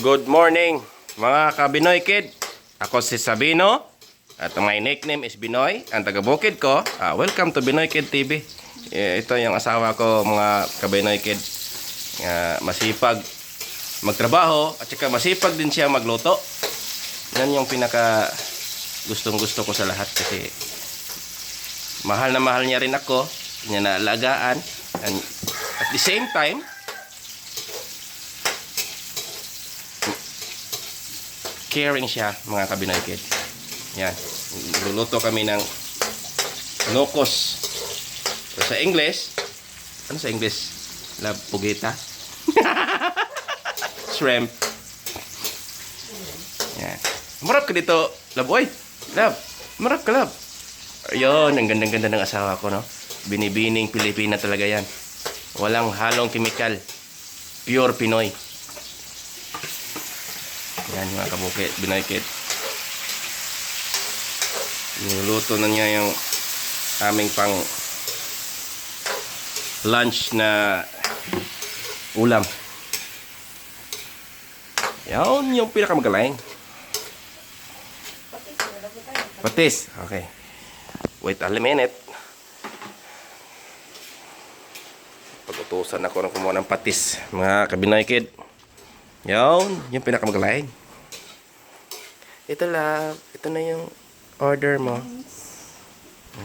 Good morning, mga kabinoy kid. Ako si Sabino. At my nickname is Binoy. Ang taga-bukid ko, ah, welcome to Binoy Kid TV. Eh, ito yung asawa ko, mga kabinoy kid. Ah, masipag magtrabaho at saka masipag din siya magluto. Yan yung pinaka gustong gusto ko sa lahat kasi mahal na mahal niya rin ako. Niya na alagaan. And at the same time, caring siya mga kabinoy kid. Yan. Luluto kami ng nokos. So, sa English, ano sa English? Lab pugita? Shrimp. Yan. Marap ka dito, lab. Oy, lab. Marap ka, lab. Ayun, ang gandang-ganda ng asawa ko, no? Binibining Pilipina talaga yan. Walang halong kimikal. Pure Pinoy. Yan mga kabukit, binaykit. Niluluto na niya yung aming pang lunch na ulam. Yan yung pinakamagaling. Patis. Okay. Wait a minute. Pag-utusan ako ng kumuha ng patis. Mga kabinoy kid. Yan. Yung pinakamagaling. Ito lang. Ito na yung order mo.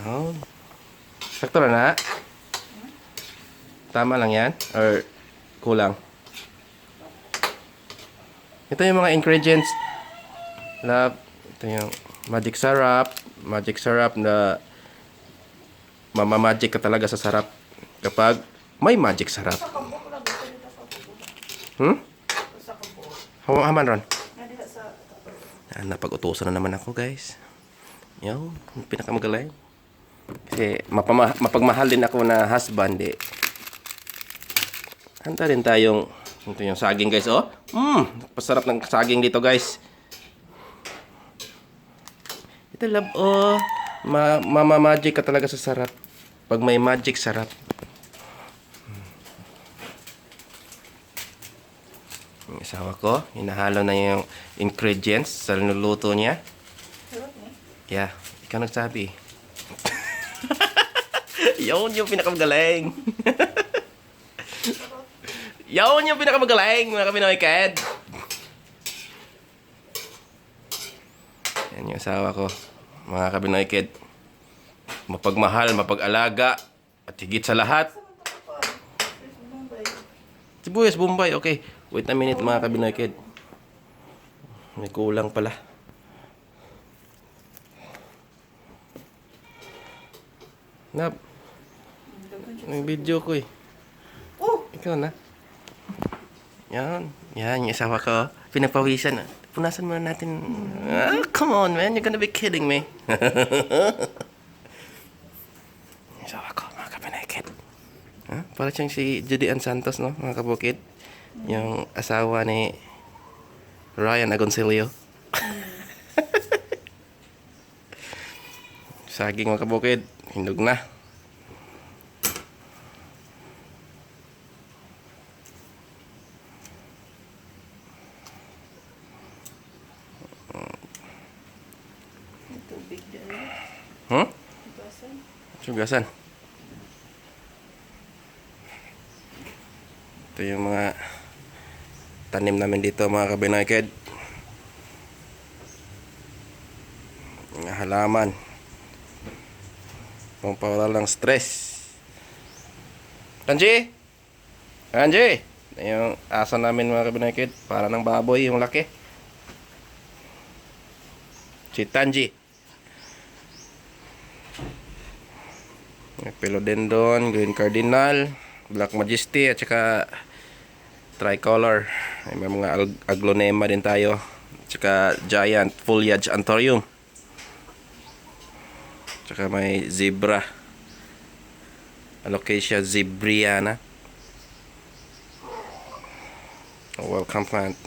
Yan. Sakto na na? Tama lang yan? Or kulang? Ito yung mga ingredients. Love. Ito yung magic syrup. Magic syrup na mamamagic ka talaga sa sarap kapag may magic syrup. Hmm? Haman ron. Yan, napag-utusan na naman ako guys. Yo, pinakamagaling. Kasi mapama- mapagmahal din ako na husband eh. Handa rin tayong ito yung saging guys oh. Mmm, pasarap ng saging dito guys. Ito love oh. Ma mama magic ka talaga sa sarap. Pag may magic sarap. Asawa ko, hinahalo na yung ingredients sa niluluto niya. Yeah, ikaw nagsabi. Yun yung pinakamagaling. Yun yung pinakamagaling, mga Pinoy Ked. Yan yung asawa ko, mga Kabinoy Ked. Mapagmahal, mapag-alaga, at higit sa lahat. Sibuyas, Bombay, okay. Wait a minute, mga Kabinoy Ked. May kulang pala. Nap. May video ko eh. Oh! Ikaw na. Yan. Yan, yung asawa ko. Pinapawisan. Punasan muna natin. Ah, come on, man. You're gonna be kidding me. yung asawa ko, mga kapinakit. Ha? Para siyang si Judy Ann Santos, no? Mga kabukid. Yung asawa ni Ryan Agoncillo. Saging mga kabukid. Hindog na. Tubig dyan. Hmm? Basan. Sugasan. Ito yung mga tanim namin dito mga kabinakid. Mga halaman. Pampawala lang stress. Tanji! Tanji! Yung aso namin mga kabinakid. Para ng baboy yung laki. Si Tanji. May Philodendron, Green Cardinal, Black Majesty at saka Tricolor. May mga ag- aglonema din tayo. At saka Giant Foliage Anthurium. At saka may Zebra. Alocasia zebriana. Welcome plant.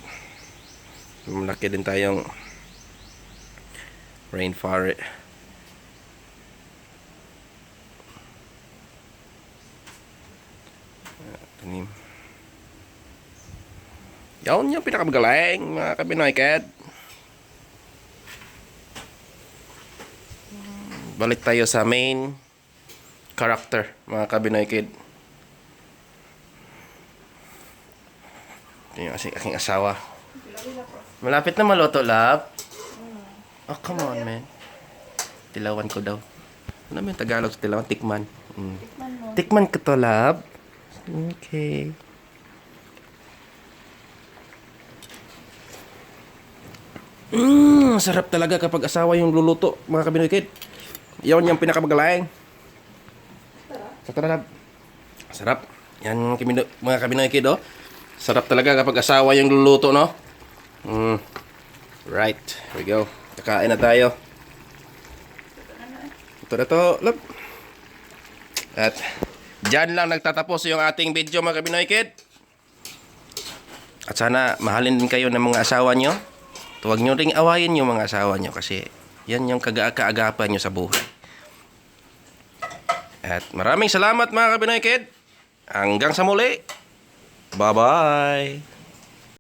Malaki din tayong rainforest. tanim. Yan yung pinakamagaling, mga kabinoy kid. Balik tayo sa main character, mga kabinoy kid. Ito yung aking, asawa. Malapit na maluto, love. Oh, come on, man. Tilawan ko daw. Ano ba yung Tagalog sa tilawan? Tikman. Mm. Tikman mo. Tikman ko to, love. Okay. Mmm, sarap talaga kapag asawa yung luluto, mga kabinoy kid. Yan yung pinakamagaling. Sa love. Sarap. Yan, mga kabinoy kid, oh. Sarap talaga kapag asawa yung luluto, no? Mm. Right. Here we go. Kakain na tayo. Ito na to, love. At dyan lang nagtatapos yung ating video mga kabinoy kid. At sana mahalin din kayo ng mga asawa nyo. Huwag nyo ring awayin yung mga asawa nyo kasi yan yung kaagapan nyo sa buhay. At maraming salamat mga kabinoy kid. Hanggang sa muli. Bye-bye.